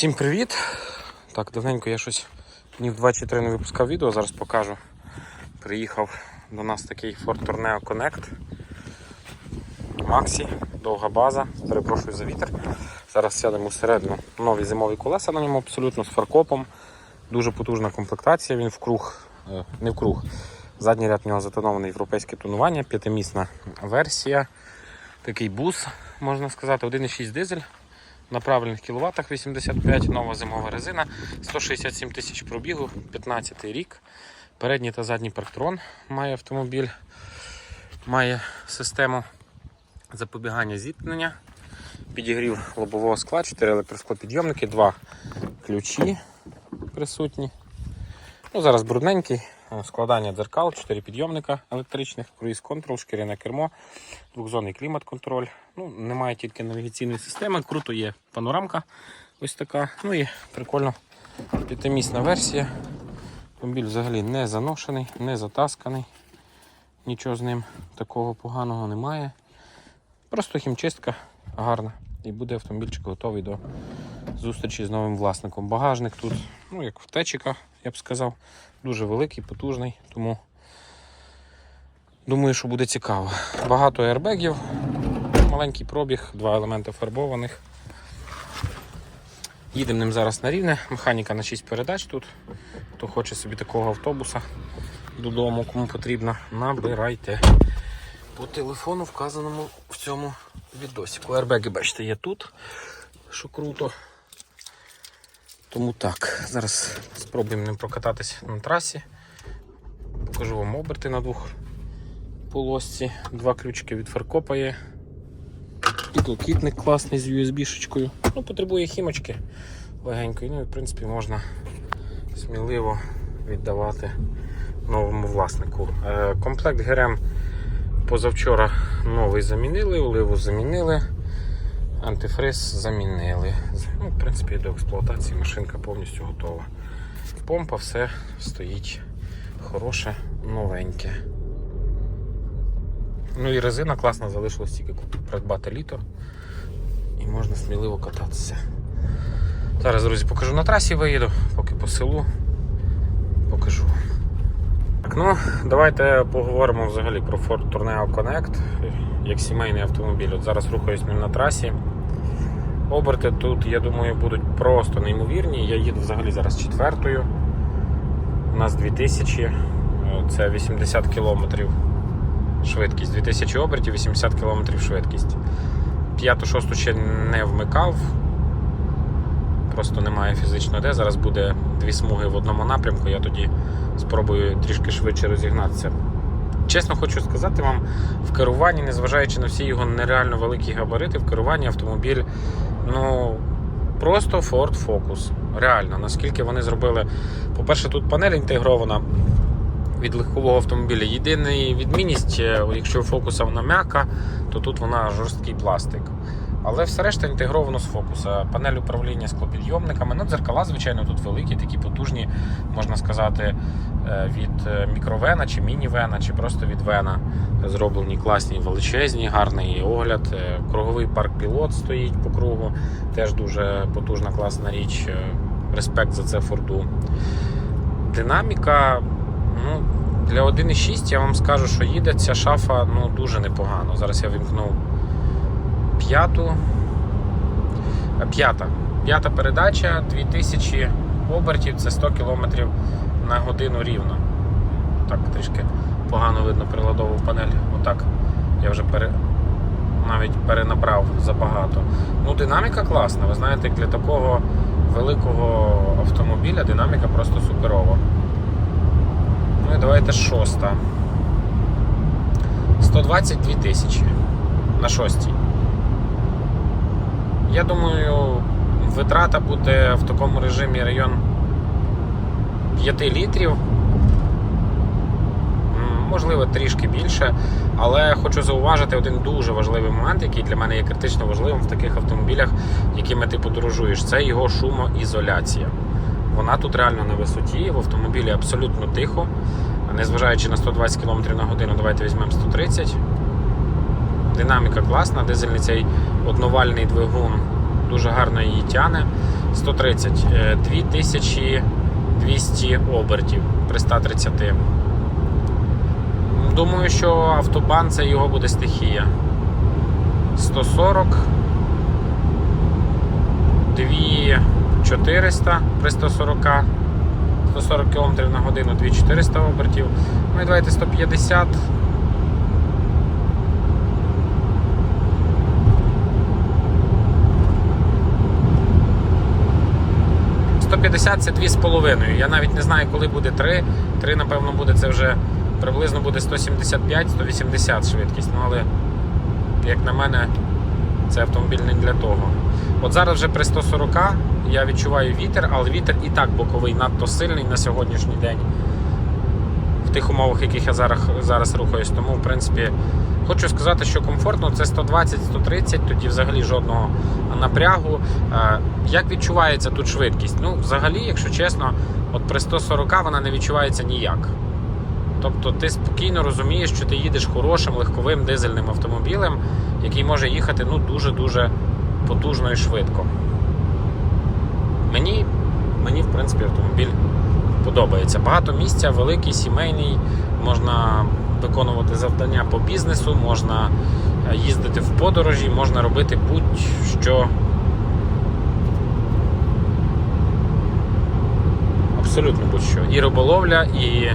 Всім привіт! Так, давненько я щось днів 2 чи 3 не випускав відео, зараз покажу. Приїхав до нас такий Ford Tourneo Connect. Максі, довга база, перепрошую за вітер. Зараз сядемо всередину. Нові зимові колеса на ньому абсолютно з фаркопом. Дуже потужна комплектація, він в круг, е, не в круг. Задній ряд в нього затонований європейське тонування, п'ятимісна версія. Такий бус, можна сказати, 1,6 дизель на правильних кіловатах 85, нова зимова резина, 167 тисяч пробігу, 15 рік. Передній та задній парктрон має автомобіль, має систему запобігання зіткнення, підігрів лобового скла, 4 електросклопідйомники, 2 ключі присутні. Ну, Зараз брудненький, складання дзеркал, 4 підйомника електричних, круїз контрол, шкіряне кермо, двохзонний клімат-контроль. Ну, немає тільки навігаційної системи, круто є панорамка ось така. Ну і прикольно п'ятимісна версія. Автомобіль взагалі не заношений, не затасканий. Нічого з ним такого поганого немає. Просто хімчистка гарна. І буде автомобільчик готовий до зустрічі з новим власником. Багажник тут, ну як в течика, я б сказав, дуже великий, потужний, тому думаю, що буде цікаво. Багато аербегів, маленький пробіг, два елементи фарбованих. Їдемо ним зараз на рівне, механіка на 6 передач тут. Хто хоче собі такого автобуса додому, кому потрібно, набирайте. По телефону вказаному в цьому відосику. Аербеги, бачите, є тут, що круто. Тому так, зараз спробуємо ним прокататись на трасі. Покажу вам оберти на двох полосці. Два ключики від фаркопа є. Підлокітник класний з USB-шечкою. Ну, потребує хімочки легенької. Ну і в принципі можна сміливо віддавати новому власнику. Е, Комплект ГРМ позавчора новий замінили, оливу замінили, антифриз замінили. Ну, в принципі, до експлуатації машинка повністю готова. Помпа, все стоїть хороше, новеньке. Ну і резина класна, залишилось тільки придбати літо. І можна сміливо кататися. Зараз, друзі, покажу на трасі виїду, поки по селу покажу. Так, ну, давайте поговоримо взагалі про Ford Tourneo Connect як сімейний автомобіль. От зараз рухаюсь ним на трасі. Оберти тут, я думаю, будуть просто неймовірні. Я їду взагалі зараз четвертою. У нас 2000, е, це 80 кілометрів швидкість. 2000 обертів, 80 км швидкість. П'яту, шосту ще не вмикав. Просто немає фізичної де. Зараз буде дві смуги в одному напрямку, я тоді спробую трішки швидше розігнатися. Чесно хочу сказати вам, в керуванні, незважаючи на всі його нереально великі габарити, в керуванні автомобіль, ну просто Ford Focus. Реально, наскільки вони зробили. По-перше, тут панель інтегрована від легкового автомобіля. Єдина відмінність, е, якщо фокуса вона м'яка, то тут вона жорсткий пластик. Але все решта інтегровано з фокуса. Панель управління склопідйомниками. Ну, дзеркала, звичайно, тут великі, такі потужні, можна сказати, від е, мікровена чи міні-вена, чи просто від вена. Зроблені класні, величезні, гарний огляд. Е, Круговий парк пілот стоїть по кругу. Теж дуже потужна, класна річ. Е, Респект за це Форду. Динаміка. Ну, для 1.6 я вам скажу, що їде ця шафа ну, дуже непогано. Зараз я вимкнув п'яту. Е, П'ята. П'ята передача, 2000 обертів, це 100 км на годину рівно. Так, трішки погано видно приладову панель. Отак. Я вже пере... навіть перенабрав забагато. Ну, динаміка класна. Ви знаєте, для такого великого автомобіля динаміка просто суперова. Ну і давайте шоста. 122 тисячі на шостій. Я думаю, витрата буде в такому режимі район 5 літрів. Можливо, трішки більше, але хочу зауважити один дуже важливий момент, який для мене є критично важливим в таких автомобілях, якими ти подорожуєш, це його шумоізоляція. Вона тут реально на висоті, в автомобілі абсолютно тихо. Незважаючи на 120 км на годину, давайте візьмемо 130. Динаміка класна, дизельний цей одновальний двигун дуже гарно її тяне. 130, 2000. 200 обертів при 130. Думаю, що автобан це його буде стихія. 140, 2400 при 140, 140 км на годину 2400 обертів. Ну і давайте 150. «150» це 2,5. Я навіть не знаю, коли буде 3. 3, напевно, буде це вже приблизно буде 175-180 швидкість. Ну, але, як на мене, це автомобіль не для того. От зараз вже при 140 я відчуваю вітер, але вітер і так боковий надто сильний на сьогоднішній день. Тих умовах, в яких я зараз, зараз рухаюсь. Тому, в принципі, хочу сказати, що комфортно це 120-130, тоді взагалі жодного напрягу. Е, Як відчувається тут швидкість? Ну, взагалі, якщо чесно, от при 140 вона не відчувається ніяк. Тобто ти спокійно розумієш, що ти їдеш хорошим легковим дизельним автомобілем, який може їхати ну, дуже-дуже потужно і швидко. Мені, мені, в принципі, автомобіль подобається. Багато місця, великий, сімейний, можна виконувати завдання по бізнесу, можна е, їздити в подорожі, можна робити будь-що. Абсолютно будь-що. І риболовля, і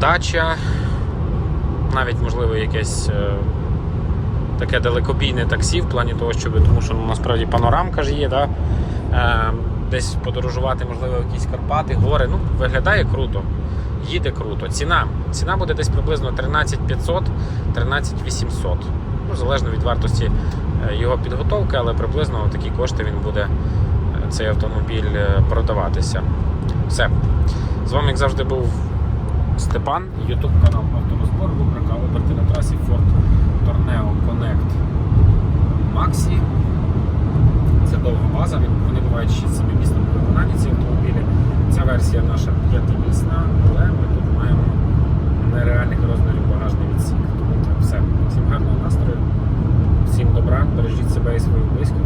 дача, навіть можливо якесь е, таке далекобійне таксі в плані того, щоб тому що ну, насправді панорамка ж є, да? Десь подорожувати, можливо, в якісь Карпати, гори. Ну, виглядає круто. Їде круто. Ціна. Ціна буде десь приблизно 13 500, 13 800. Ну, залежно від вартості е, його підготовки, але приблизно такі кошти він буде е, цей автомобіль е, продаватися. Все. З вами, як завжди, був Степан, Ютуб канал Авторозбор, рубрика оберти на трасі Ford Torneo Connect Maxi. Це довга база, вони бувають 6-7 місць в виконанні ці автомобілі. Ця версія наша п'ятимісна, але ми тут маємо нереальних розмірів багажний відсік. Тому все. Всім гарного настрою, всім добра, бережіть себе і своїх свої